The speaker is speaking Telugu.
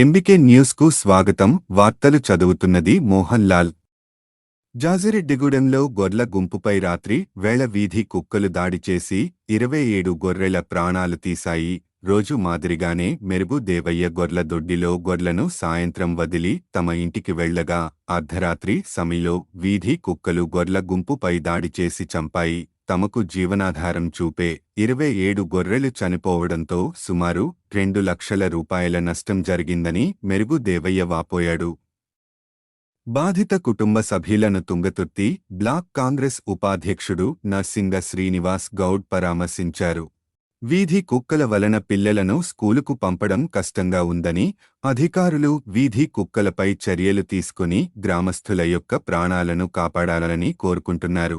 ఎంబికే న్యూస్కు స్వాగతం. వార్తలు చదువుతున్నది మోహన్ లాల్ జాజిరెడ్డిగూడెంలో గొర్ల గుంపుపై రాత్రి వేళ వీధి కుక్కలు దాడి చేసి ఇరవై ఏడు గొర్రెల ప్రాణాలు తీశాయి. రోజు మాదిరిగానే మెరుగు దేవయ్య గొర్ల దొడ్డిలో గొర్లను సాయంత్రం వదిలి తమ ఇంటికి వెళ్ళగా అర్ధరాత్రి సమయంలో వీధి కుక్కలు గొర్ల గుంపుపై దాడి చేసి చంపాయి. తమకు జీవనాధారం చూపే ఇరవై ఏడు గొర్రెలు చనిపోవడంతో సుమారు రెండు లక్షల రూపాయల నష్టం జరిగిందని మెరుగు దేవయ్య వాపోయాడు. బాధిత కుటుంబ సభ్యులను తుంగతుర్తి బ్లాక్ కాంగ్రెస్ ఉపాధ్యక్షుడు నర్సింగ శ్రీనివాస్ గౌడ్ పరామర్శించారు. వీధి కుక్కల వలన పిల్లలను స్కూలుకు పంపడం కష్టంగా ఉందని అధికారులు వీధి కుక్కలపై చర్యలు తీసుకుని గ్రామస్థుల యొక్క ప్రాణాలను కాపాడాలని కోరుకుంటున్నారు.